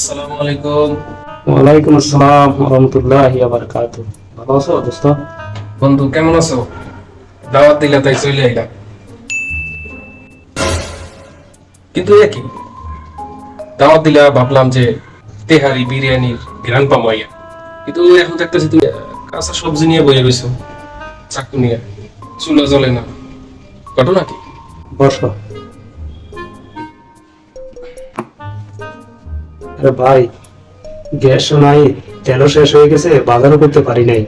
আসসালামু আলাইকুম। ওয়ালাইকুম আসসালাম রহমতুল্লাহ বারকাত ভালো আছো দোস্ত? বন্ধু কেমন আছো? দাওয়াত দিলে তাই চলে আইলাম। কিন্তু এ কি? দাওয়াত দিলে ভাবলাম যে তেহারি বিরিয়ানির ঘ্রাণ পামাইয়া কিন্তু এখন দেখতেছি তুমি কাঁচা সবজি নিয়ে বয়ে রয়েছো চাকু নিয়ে। চুলা জ্বলে না। ঘটনা কি? বস। আরে ভাই গ্যাসও নাই তেলও শেষ হয়ে গেছে বাজারও করতে পারি নাই।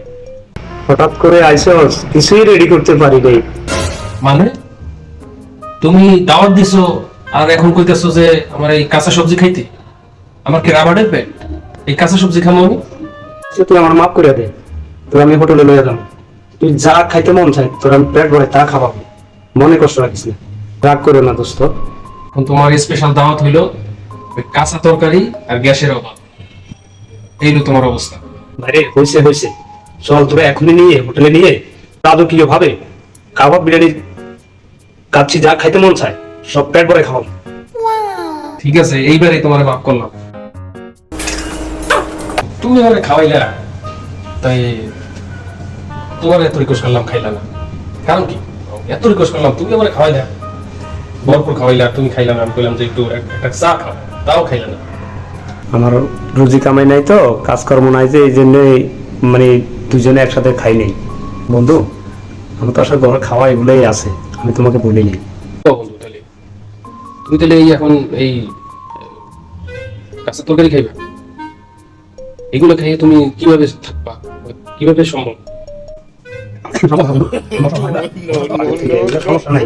হঠাৎ করে আইসস কিছুই রেডি করতে পারি নাই। মানে? তুমি দাওয়াত দিছো আর এখন কইতেছো যে আমার এই কাঁচা সবজি খাইতে? আমার কি রাবারের পেট? এই কাঁচা সবজি খামো আমি? সে তুই আমার মাফ করে দে তোর আমি হোটেলে লইয়া যাব। তুই যা খাইতে মন চাই তোর আমি পেট ভরে তা খাওয়াবো। মনে কষ্ট রাখিস না। রাগ করে না দোস্ত। এখন তোমার স্পেশাল দাওয়াত হইল কাঁচা তরকারি আর গ্যাসের অভাব। এইলো তোমার অবস্থা। ভাইরে হয়েছে হয়েছে চল তোরা এখনই নিয়ে হোটেলে নিয়ে রাজকীয় ভাবে কাবাব বিরিয়ানি কাচ্ছি যা খাইতে মন চায় সব পেট ভরে খাওয়াবো। ঠিক আছে এইবারে তোমার মাফ করলাম। তুমি আমারে খাওয়াইলা তাই তোমার এত রিকোয়েস্ট করলাম খাইলা না। কারণ কি? এত রিকোয়েস্ট করলাম তুমি আমার খাওয়াইলা। ভরপুর খাওয়াইলা তুমি খাইলা না আমি বললাম যে একটু এক- একটা চা খাও। তাও খাইলা না। আমার রুজি কামাই নাই তো কাজকর্ম নাই যে এই জন্য মানে দুজনে একসাথে খাই নেই। বন্ধু আমার তো আসলে ঘরে খাওয়া এগুলোই আছে আমি তোমাকে বলিনি। বন্ধু তাহলে তুমি তাহলে এই এখন এই কাঁচা তরকারি খাইবা? এগুলো খাইয়ে তুমি কীভাবে থাকবা? কীভাবে সম্ভব? সমস্যা নাই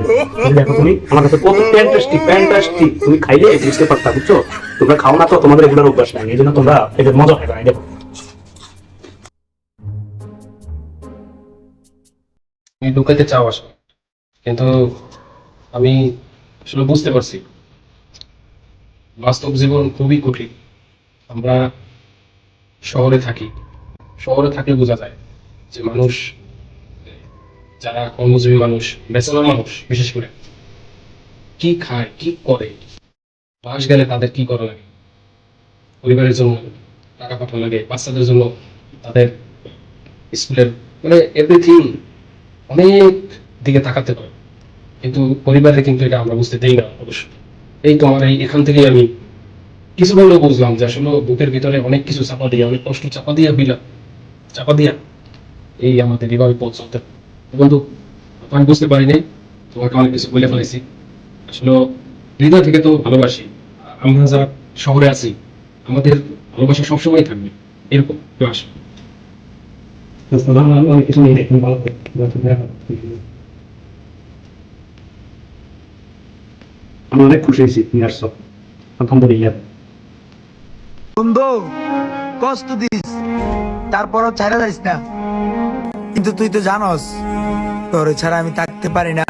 দেখো তুমি আমার কাছে কত ফ্যান্টাস্টিক ফ্যান্টাস্টিক তুমি খাইলে বুঝতে পারতা বুঝছ তোমরা খাও না তো তোমাদের এগুলোর অভ্যাস নাই এই জন্য তোমরা এদের মজা খাইবা এই দেখো তুমি লুকাইতে চাও আসো কিন্তু আমি আসলে বুঝতে পারছি। বাস্তব জীবন খুবই কঠিন। আমরা শহরে থাকি। শহরে থাকলে বোঝা যায় যে মানুষ যারা কর্মজীবী মানুষ বেচেলার মানুষ, বিশেষ করে। কি খায়, কি করে? বাস গেলে তাদের কি করা লাগে? পরিবারের জন্য টাকা পাঠানো লাগে, বাচ্চাদের জন্য তাদের স্কুলের মানে এভরিথিং অনেক দিকে তাকাতে পারে কিন্তু পরিবারে কিন্তু এটা আমরা বুঝতে দেই না অবশ্য। এই তো আমার এই এখান থেকেই আমি কিছু বললেও বুঝলাম যে আসলে বুকের ভিতরে অনেক কিছু চাপা দিয়ে, অনেক কষ্ট চাপা দিয়া বিলা চাপা দিয়া এই আমাদের চলতে হয়। বন্ধু আমি বুঝতে পারিনি। তোমাকে অনেক কিছু বলে ফেলেছি। আসলে হৃদয় থেকে তো ভালোবাসি। আমরা যারা শহরে আছি আমাদের ভালোবাসা সবসময় থাকবে। এরকম কেউ আসবে কিছু নেই তুমি ভালো আমি অনেক খুশি হয়েছি তুমি আসছো। আলহামদুলিল্লাহ। বন্ধু কষ্ট দিস। তারপরও ছাড়া যাইস না। কিন্তু তুই তো জানস তোর ছাড়া আমি থাকতে পারি না।